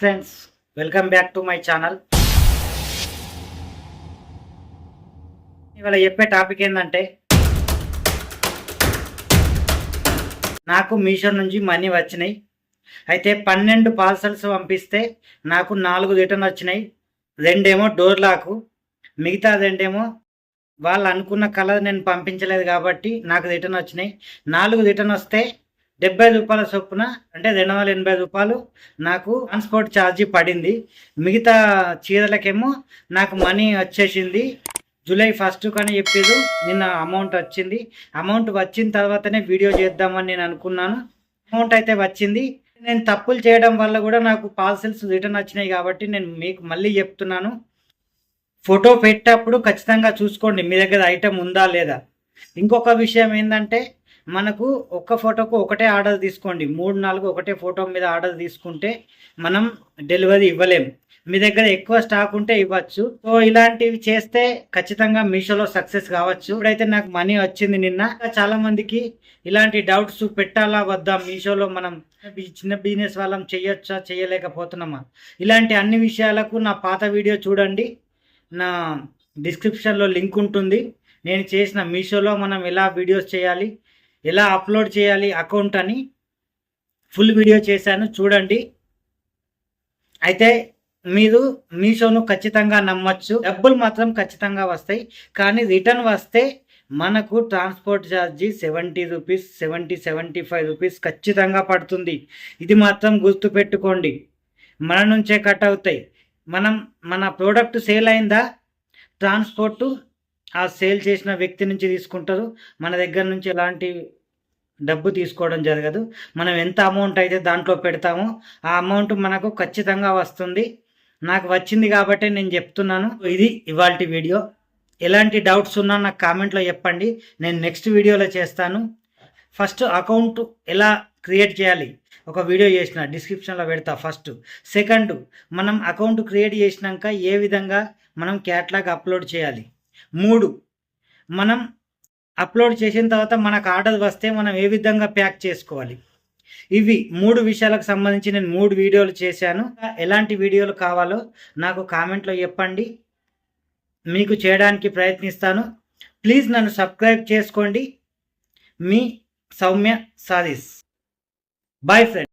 Friends welcome back to my channel. ఇవాళ చెప్పే topic ఏంటంటే నాకు మీషో నుంచి మనీ వచ్చినాయి. అయితే పన్నెండు పార్సల్స్ పంపిస్తే నాకు నాలుగు రిటర్న్ వచ్చినాయి. రెండేమో డోర్ లాకు మిగతా రెండేమో వాళ్ళు అనుకున్న కలర్ నేను పంపించలేదు కాబట్టి నాకు రిటర్న్ వచ్చినాయి. నాలుగు రిటర్న్ వస్తే డెబ్బై రూపాయల చొప్పున అంటే రెండు వందల ఎనభై రూపాయలు నాకు ట్రాన్స్పోర్ట్ ఛార్జీ పడింది. మిగతా చీరలకేమో నాకు మనీ వచ్చేసింది. జూలై ఫస్ట్ కానీ చెప్పేది నిన్న అమౌంట్ వచ్చింది. అమౌంట్ వచ్చిన తర్వాతనే వీడియో చేద్దామని నేను అనుకున్నాను. అమౌంట్ అయితే వచ్చింది. నేను తప్పులు చేయడం వల్ల కూడా నాకు పార్సెల్స్ రిటర్న్ వచ్చినాయి కాబట్టి నేను మీకు మళ్ళీ చెప్తున్నాను. ఫోటో పెట్టేటప్పుడు ఖచ్చితంగా చూసుకోండి మీ దగ్గర ఐటెం ఉందా లేదా? ఇంకొక విషయం ఏంటంటే మనకు ఒక్క ఫోటోకు ఒకటే ఆర్డర్ తీసుకోండి. మూడు నాలుగు ఒకటే ఫోటో మీద ఆర్డర్ తీసుకుంటే మనం డెలివరీ ఇవ్వలేం. మీ దగ్గర ఎక్కువ స్టాక్ ఉంటే ఇవ్వచ్చు. సో ఇలాంటివి చేస్తే ఖచ్చితంగా మీషోలో సక్సెస్ కావచ్చు. ఇప్పుడైతే నాకు మనీ వచ్చింది నిన్న. చాలా మందికి ఇలాంటి డౌట్స్ పెట్టాలా వద్దా? మీషోలో మనం చిన్న బిజినెస్ వాళ్ళం చేయొచ్చా? చేయలేకపోతున్నామా? ఇలాంటి అన్ని విషయాలకు నా పాత వీడియో చూడండి. నా డిస్క్రిప్షన్లో లింక్ ఉంటుంది. నేను చేసిన మీషోలో మనం ఎలా వీడియోస్ చేయాలి? ఎలా అప్లోడ్ చేయాలి అకౌంట్ అని ఫుల్ వీడియో చేశాను చూడండి. అయితే మీరు మీషోను ఖచ్చితంగా నమ్మచ్చు. డబ్బులు మాత్రం ఖచ్చితంగా వస్తాయి. కానీ రిటర్న్ వస్తే మనకు transport charge seventy rupees seventy seventy five rupees ఖచ్చితంగా పడుతుంది. ఇది మాత్రం గుర్తుపెట్టుకోండి. మన నుంచే కట్ అవుతాయి. మనం మన ప్రోడక్ట్ సేల్ అయిందా? ట్రాన్స్పోర్టు ఆ సేల్ చేసిన వ్యక్తి నుంచి తీసుకుంటారు. మన దగ్గర నుంచి ఎలాంటి డబ్బు తీసుకోవడం జరగదు. మనం ఎంత అమౌంట్ అయితే దాంట్లో పెడతామో ఆ అమౌంట్ మనకు ఖచ్చితంగా వస్తుంది. నాకు వచ్చింది కాబట్టి నేను చెప్తున్నాను. ఇది ఇవాళ వీడియో. ఎలాంటి డౌట్స్ ఉన్నా నాకు కామెంట్లో చెప్పండి. నేను నెక్స్ట్ వీడియోలో చేస్తాను. ఫస్ట్ అకౌంట్ ఎలా క్రియేట్ చేయాలి? ఒక వీడియో చేసిన డిస్క్రిప్షన్లో పెడతా ఫస్ట్. సెకండ్ మనం అకౌంట్ క్రియేట్ చేసినాక ఏ విధంగా మనం క్యాట్లాగ్ అప్లోడ్ చేయాలి? మూడు. మనం అప్లోడ్ చేసిన తర్వాత మనకు ఆర్డర్ వస్తే మనం ఏ విధంగా ప్యాక్ చేసుకోవాలి? ఇవి మూడు విషయాలకు సంబంధించి నేను మూడు వీడియోలు చేశాను. ఎలాంటి వీడియోలు కావాలో నాకు కామెంట్లో చెప్పండి. మీకు చేయడానికి ప్రయత్నిస్తాను. ప్లీజ్ నన్ను సబ్స్క్రైబ్ చేసుకోండి. మీ సౌమ్య సారీస్ బాయ్ ఫ్రెండ్.